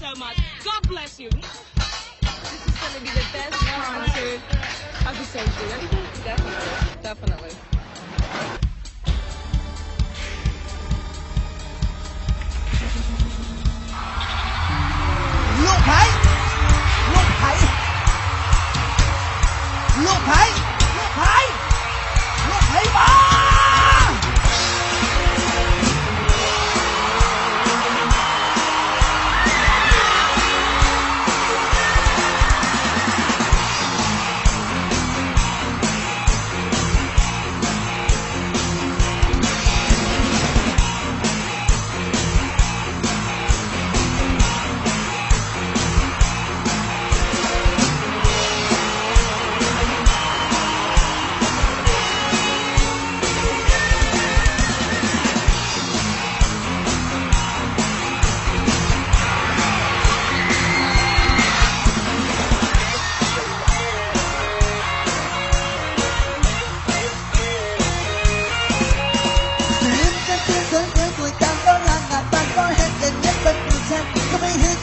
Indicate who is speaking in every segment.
Speaker 1: so much. God bless you. This is going to be the best concert of the century. Definitely. Definitely.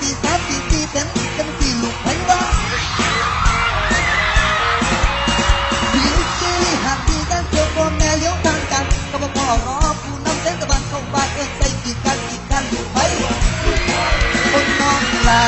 Speaker 2: ตีสามตีสี่เป็นเป็นสี่ลูกไผ่าดีซีหากดีกันเจอพ่อแม่เลี้ยงทางกันก็มาพ่อรอผู้นำเส้นตะบันเขาบ้านเอิ้นใส่กี่กันกี่กันลูกไผ่คนนองลา